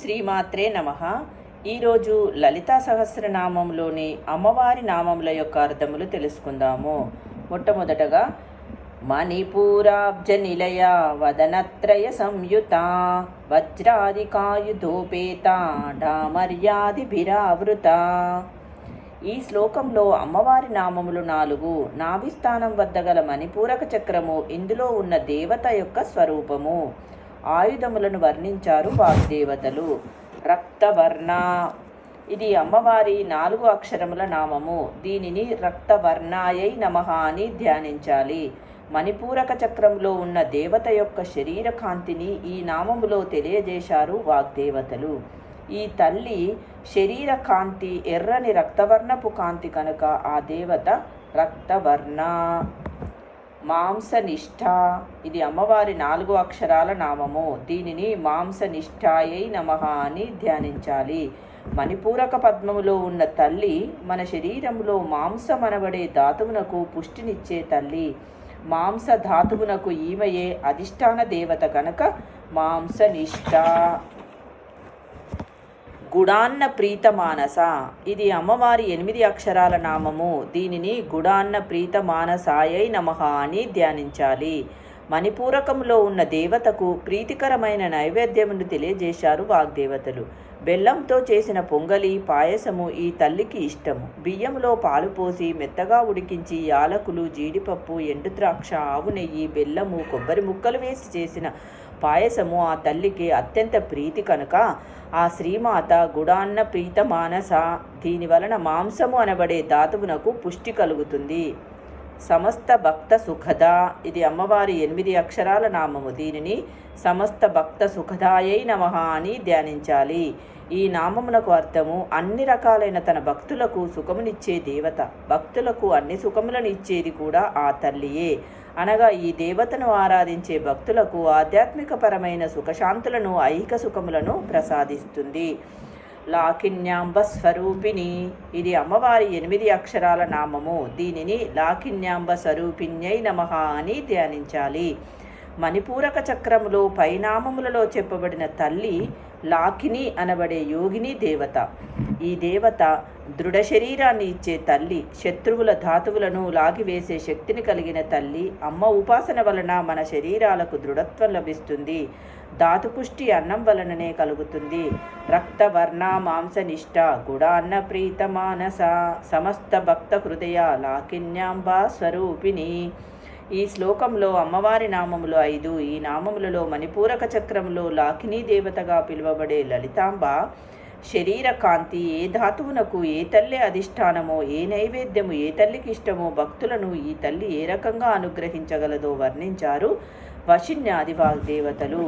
శ్రీమాత్రే నమ. ఈరోజు లలితా సహస్రనామంలోని అమ్మవారి నామముల యొక్క అర్థములు తెలుసుకుందాము. మొట్టమొదటగా మణిపూరాబ్జ నిలయ వదనత్రయ సంయుత వజ్రాదికాయుధోపేత డామర్యాదిభిరావృత. ఈ శ్లోకంలో అమ్మవారి నామములు నాలుగు నాభిస్థానం వద్ద గల మణిపూరక చక్రము ఇందులో ఉన్న దేవత యొక్క స్వరూపము. ఆయుధములను వర్ణించారు వాగ్దేవతలు. రక్తవర్ణ. ఇది అమ్మవారి నాలుగు అక్షరముల నామము. దీనిని రక్తవర్ణాయై నమః అని ధ్యానించాలి. మణిపూరక చక్రంలో ఉన్న దేవత యొక్క శరీర కాంతిని ఈ నామములో తెలియజేశారు వాగ్దేవతలు. ఈ తల్లి శరీర కాంతి ఎర్రని రక్తవర్ణపు కాంతి కనుక ఆ దేవత రక్తవర్ణ. మాంసనిష్ఠ. ఇది అమ్మవారి నాలుగు అక్షరాల నామము. దీనిని మాంసనిష్ఠాయై నమః అని ధ్యానించాలి. మణిపూరక పద్మములో ఉన్న తల్లి మన శరీరంలో మాంసమనబడే ధాతువునకు పుష్టినిచ్చే తల్లి. మాంస ధాతువునకు ఈమెయే అధిష్టాన దేవత కనుక మాంసనిష్ట గుడాన్న ప్రీతమానస. ఇది అమ్మవారి ఎనిమిది అక్షరాల నామము. దీనిని గుడాన్న ప్రీతమానసాయై నమ అని ధ్యానించాలి. మణిపూరకంలో ఉన్న దేవతకు ప్రీతికరమైన నైవేద్యమును తెలియజేశారు వాగ్దేవతలు. బెల్లంతో చేసిన పొంగలి పాయసము ఈ తల్లికి ఇష్టము. బియ్యంలో పాలు పోసి మెత్తగా ఉడికించి యాలకులు జీడిపప్పు ఎండుద్రాక్ష ఆవు నెయ్యి బెల్లము కొబ్బరి ముక్కలు వేసి చేసిన పాయసము ఆ తల్లికి అత్యంత ప్రీతి కనుక ఆ శ్రీమాత గుడాన్న ప్రీత మానస దీని వలన మాంసము అనబడే ధాతువునకు పుష్టి కలుగుతుంది. సమస్త భక్త సుఖద ఇది అమ్మవారి ఎనిమిది అక్షరాల నామము. దీనిని సమస్త భక్త సుఖదాయై నమః అని ధ్యానించాలి. ఈ నామమునకు అర్థము అన్ని రకాలైన తన భక్తులకు సుఖమునిచ్చే దేవత. భక్తులకు అన్ని సుఖములను ఇచ్చేది కూడా ఆ తల్లియే. అనగా ఈ దేవతను ఆరాధించే భక్తులకు ఆధ్యాత్మికపరమైన సుఖశాంతులను ఐహిక సుఖములను ప్రసాదిస్తుంది. లాకిన్యాంబ స్వరూపిణి ఇది అమ్మవారి ఎనిమిది అక్షరాల నామము. దీనిని లాకిన్యాంబ స్వరూపిణ్యై నమః అని ధ్యానించాలి. మణిపూరక చక్రములో పైనామములలో చెప్పబడిన తల్లి లాకిని అనబడే యోగిని దేవత. ఈ దేవత దృఢ శరీరాన్ని ఇచ్చే తల్లి శత్రువుల ధాతువులను లాగివేసే శక్తిని కలిగిన తల్లి అమ్మ ఉపాసన వలన మన శరీరాలకు దృఢత్వం లభిస్తుంది. ధాతుపుష్టి అన్నం వలననే కలుగుతుంది. రక్తవర్ణ మాంసనిష్ట గుడాన్న ప్రీత మానస సమస్త భక్త హృదయ లాకిన్యాంబా స్వరూపిణి. ఈ శ్లోకంలో అమ్మవారి నామములు ఐదు ఈ నామములలో మణిపూరక చక్రంలో లాకినీ దేవతగా పిలువబడే లలితాంబ శరీర కాంతి ఏ ధాతువునకు ఏ తల్లి అధిష్టానమో ఏ నైవేద్యము ఏ తల్లికి ఇష్టమో భక్తులను ఈ తల్లి ఏ రకంగా అనుగ్రహించగలదో వర్ణించారు వశిన్యాది వాగ్దేవతలు దేవతలు